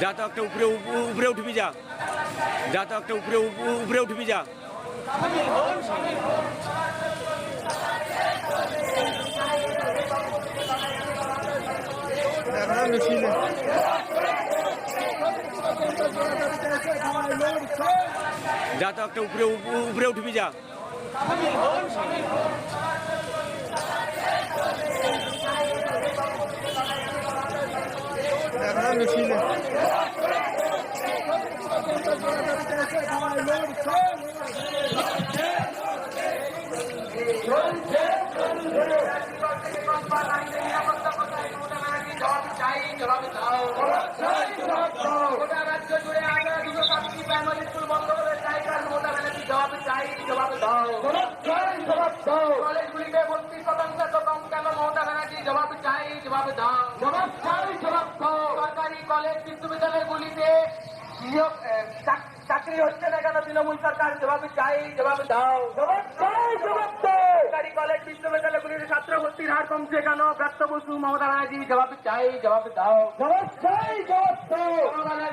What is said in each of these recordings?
যা তো একটা উপরে উপ- উপরে উঠবি যা। যা তো একটা উপরে উপ- উপরে উঠবি যা। যা তো একটা উপরে উপ- উপরে উঠবি যা। গোটা রাজ্য জুড়ে আমরা দুটো পাবলিক প্রাইমারি স্কুল বন্ধ করে চাই কারণ মোটা ব্যানার্জি জবাব চাই জবাব দাও জবাব দাও কলেজগুলিতে বত্রিশ শতাংশ ব্যানার্জি জবাব চাই জবাব দাও জবাব চাই জবাব দাও সরকারি কলেজ বিশ্ববিদ্যালয়গুলিতে চাকরি হচ্ছে না কেন? তৃণমূল সরকার জবাব চাই জবাব দাও। জবাব চাই জবাব দাও। সরকারি কলেজ বিশ্ববিদ্যালয়গুলিতে ছাত্র ভর্তির হার কমছে কেন? ব্যস্ত বসু মমতা ব্যানার্জি জবাব চাই জবাব দাও। চাই জবাব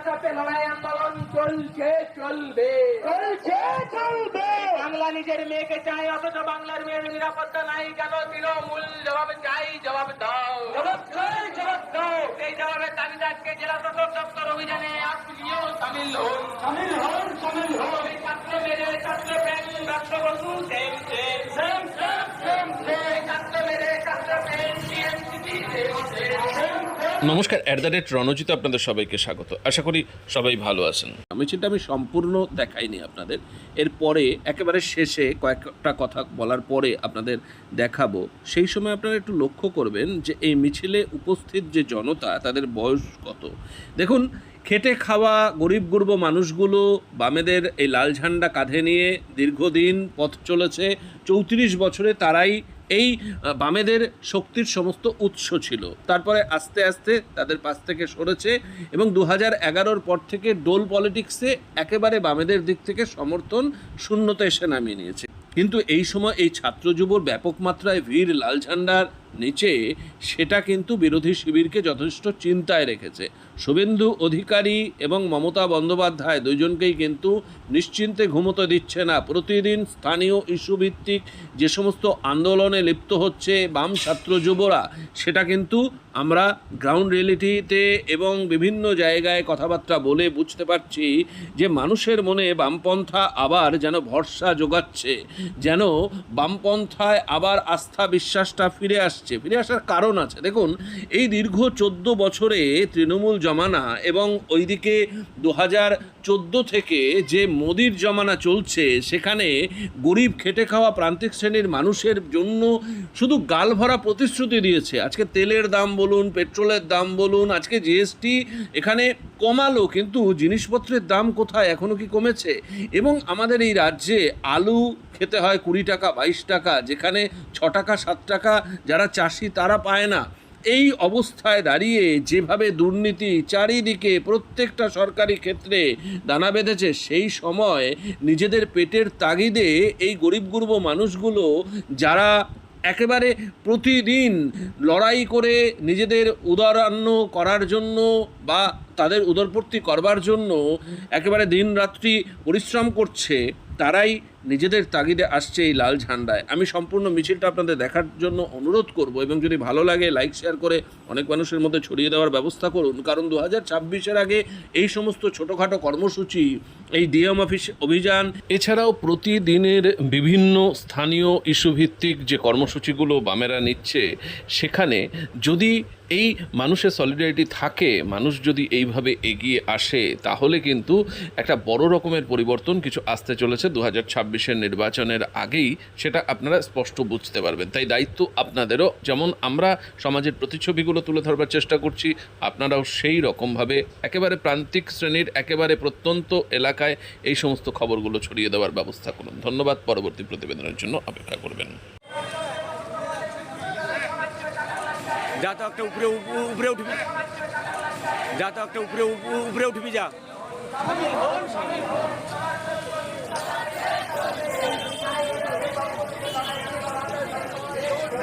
সাথে লড়াই আন্দোলন চলছে চলবে। চলছে চলবে। বাংলা নিজের মেয়েকে চাই অথচ বাংলার মেয়ের নিরাপত্তা নাই কেন? তৃণমূল জবাব চাই জবাব দাও। জবাব চাই জবাব দাও। এই জবাবের দাবিতে জেলা দপ্তর অভিযানে আপনিও সামিল হন। সামিল হন। নমস্কার অ্যাট দ্য রেট রণজিত আপনাদের সবাইকে স্বাগত। আশা করি সবাই ভালো আছেন। মিছিলটা আমি সম্পূর্ণ দেখাইনি আপনাদের। এরপরে, একেবারে শেষে কয়েকটা কথা বলার পরে আপনাদের দেখাবো। সেই সময় আপনারা একটু লক্ষ্য করবেন যে, এই মিছিলে উপস্থিত যে জনতা, তাদের বয়স কত? দেখুন খেটে খাওয়া গরিব গুরব মানুষগুলো বামেদের এই লাল ঝান্ডা কাঁধে নিয়ে দীর্ঘদিন পথ চলেছে। চৌত্রিশ বছরে তারাই এই বামেদের শক্তির সমস্ত উৎস ছিল। তারপরে আস্তে আস্তে তাদের পাশ থেকে সরেছে এবং দু হাজার এগারোর পর থেকে ডোল পলিটিক্সে একেবারে বামেদের দিক থেকে সমর্থন শূন্যতা এসে নামিয়ে নিয়েছে। কিন্তু এই সময় এই ছাত্র যুবর ব্যাপক মাত্রায় ভিড়, লাল ঝান্ডার নিচে, সেটা কিন্তু বিরোধী শিবিরকে যথেষ্ট চিন্তায় রেখেছে। শুভেন্দু অধিকারী এবং মমতা বন্দ্যোপাধ্যায় দুজনকেই কিন্তু নিশ্চিন্তে ঘুমোতে দিচ্ছে না। প্রতিদিন স্থানীয় ইস্যুভিত্তিক যে সমস্ত আন্দোলনে লিপ্ত হচ্ছে বাম ছাত্র যুবরা, সেটা কিন্তু আমরা গ্রাউন্ড রিয়েলিটিতে এবং বিভিন্ন জায়গায় কথাবার্তা বলে বুঝতে পারছি যে মানুষের মনে বামপন্থা আবার যেন ভরসা যোগাচ্ছে, যেন বামপন্থায় আবার আস্থা বিশ্বাসটা ফিরে আসছে। ফিরে আসার কারণ আছে। দেখুন, এই দীর্ঘ চোদ্দ বছরে তৃণমূল জমানা এবং ওইদিকে দু হাজার চোদ্দ থেকে যে মোদির জমানা চলছে, সেখানে গরিব খেটে খাওয়া প্রান্তিক শ্রেণির মানুষের জন্য শুধু গাল ভরা প্রতিশ্রুতি দিয়েছে। আজকে তেলের দাম বলুন, পেট্রোলের দাম বলুন, আজকে জিএসটি, এখানে কমালো, কিন্তু জিনিসপত্রের দাম কোথায়? এখনও কি কমেছে? এবং আমাদের এই রাজ্যে আলু খেতে হয় কুড়ি টাকা, বাইশ টাকা, যেখানে ছ টাকা, সাত টাকা, যারা চাষি তারা পায় না। এই অবস্থায় দাঁড়িয়ে যেভাবে দুর্নীতি চারিদিকে প্রত্যেকটা সরকারি ক্ষেত্রে দানা বেঁধেছে, সেই সময় নিজেদের পেটের তাগিদে এই গরিব গুরব মানুষগুলো যারা একেবারে প্রতিদিন লড়াই করে নিজেদের উদারান্ন করার জন্য বা তাদের উদরপূর্তি করবার জন্য একেবারে দিন রাত্রি পরিশ্রম করছে, তারাই নিজেদের তাগিদে আসছে এই লাল ঝান্ডায়। আমি সম্পূর্ণ মিছিলটা আপনাদের দেখার জন্য অনুরোধ করব এবং যদি ভালো লাগে লাইক শেয়ার করে অনেক মানুষের মধ্যে ছড়িয়ে দেওয়ার ব্যবস্থা করুন। কারণ দু হাজার ছাব্বিশের আগে এই সমস্ত ছোটোখাটো কর্মসূচি, এই ডিএম অফিস অভিযান, এছাড়াও প্রতিদিনের বিভিন্ন স্থানীয় ইস্যুভিত্তিক যে কর্মসূচিগুলো বামেরা নিচ্ছে, সেখানে যদি এই মানুষের সলিডারিটি থাকে, মানুষ যদি এইভাবে এগিয়ে আসে, তাহলে কিন্তু একটা বড় রকমের পরিবর্তন কিছু আসতে চলেছে দু হাজার ছাব্বিশ ছাব্বিশের নির্বাচনের আগেই সেটা আপনারা স্পষ্ট বুঝতে পারবেন। তাই দায়িত্ব আপনাদেরও। যেমন আমরা সমাজের প্রতিচ্ছবিগুলো তুলে ধরবার চেষ্টা করছি, আপনারাও সেই রকমভাবে একেবারে প্রান্তিক শ্রেণির, একেবারে প্রত্যন্ত এলাকায় এই সমস্ত খবরগুলো ছড়িয়ে দেওয়ার ব্যবস্থা করুন। ধন্যবাদ। পরবর্তী প্রতিবেদনের জন্য অপেক্ষা করবেন। যা তো একটা উপরে উপ- উপরে উঠবি। যা তো একটা উপরে উপ- উপরে উঠবি যা।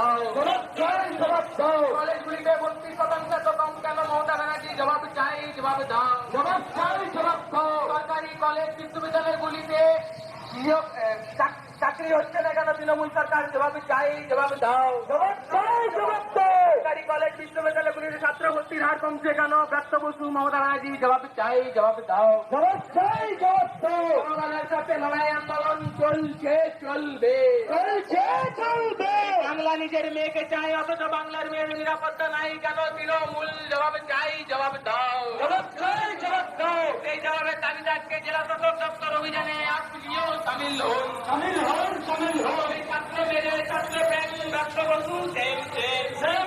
জবাব দাও জবাব দাও। কলেজগুলিতে বত্রিশ শতাংশ কম কেন? মমতা ব্যানার্জি জবাব চাই জবাব দাও। জবাব চাই জবাব দাও। সরকারি কলেজ বিশ্ববিদ্যালয়গুলিতে নিয়োগ চাকরি হচ্ছে না কেন তৃণমূল সরকার? জবাব চাই জবাব দাও। জবাব চাই জবাব দাও। সরকারি কলেজ বিশ্ববিদ্যালয়গুলিতে ছাত্র ভর্তির হার কমছে কেন? ব্যস্ত বসু মমতা ব্যানার্জি জবাব চাই জবাব দাও। জবাব চাই জবাব দাও। জনগণের সাথে লড়াই আন্দোলন চলছে চলবে। চলছে চলবে। বাংলা নিজের মেয়েকে চাই অথচ বাংলার মেয়ের নিরাপত্তা নাই কেন তৃণমূল? জবাব চাই জবাব দাও। জবাব চাই জবাব দাও। এই জবাবের আজকে জেলা দপ্তর অভিযানে আপনিও সামিল হন। সামিল হন। সামিল হন এই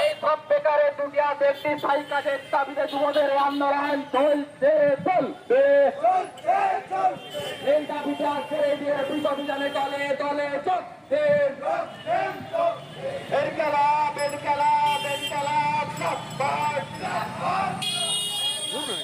এই সব বেকারের দুটিয়া ব্যক্তি স্থায়ী কাজের দাবিতে যুবদের আন্দোলন চলছে চলবে এই দাবিতে আজকে এই বিরোধী অভিযানে দলে দলে চলছে।